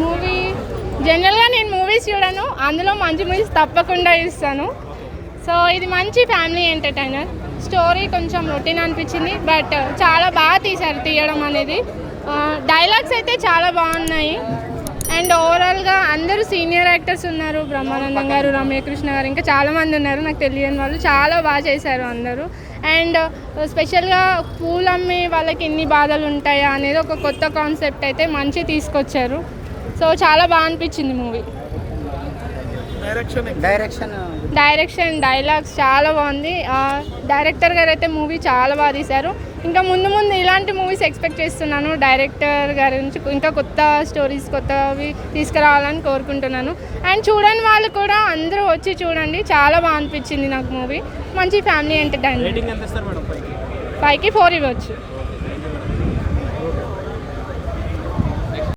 Movie జనరల్గా నేను movies చూడను అందులో మంచి మూవీస్ తప్పకుండా ఇస్తాను సో ఇది మంచి ఫ్యామిలీ ఎంటర్టైనర్ స్టోరీ కొంచెం రొటీన్ అనిపించింది బట్ చాలా బాగా తీశారు తీయడం అనేది. డైలాగ్స్ అయితే చాలా బాగున్నాయి. అండ్ ఓవరాల్గా అందరూ సీనియర్ యాక్టర్స్ ఉన్నారు. బ్రహ్మానందం గారు రమ్యకృష్ణ గారు ఇంకా చాలామంది ఉన్నారు. నాకు తెలియని వాళ్ళు చాలా బాగా చేశారు అందరూ. అండ్ స్పెషల్గా పూలమ్మి వాళ్ళకి ఎన్ని బాధలు ఉంటాయా అనేది ఒక కొత్త కాన్సెప్ట్ అయితే మంచి తీసుకొచ్చారు. సో చాలా బాగా అనిపించింది movie direction direction direction dialogues చాలా బాగుంది. ఆ, డైరెక్టర్ గారు అయితే మూవీ చాలా బాగా తీశారు. ఇంకా ముందు ముందు ఇలాంటి మూవీస్ ఎక్స్పెక్ట్ చేస్తున్నాను డైరెక్టర్ గారి నుంచి ఇంకా కొత్త స్టోరీస్ కొత్తవి తీసుకురావాలని కోరుకుంటున్నాను. అండ్ చూడని వాళ్ళు కూడా అందరూ వచ్చి చూడండి. చాలా బాగా అనిపించింది నాకు మూవీ మంచి ఫ్యామిలీ ఎంటర్టైన్మెంట్ రేటింగ్ ఎంత ఇస్తారు మేడం పైకి? పైకి ఫోర్ ఇవ్వచ్చు.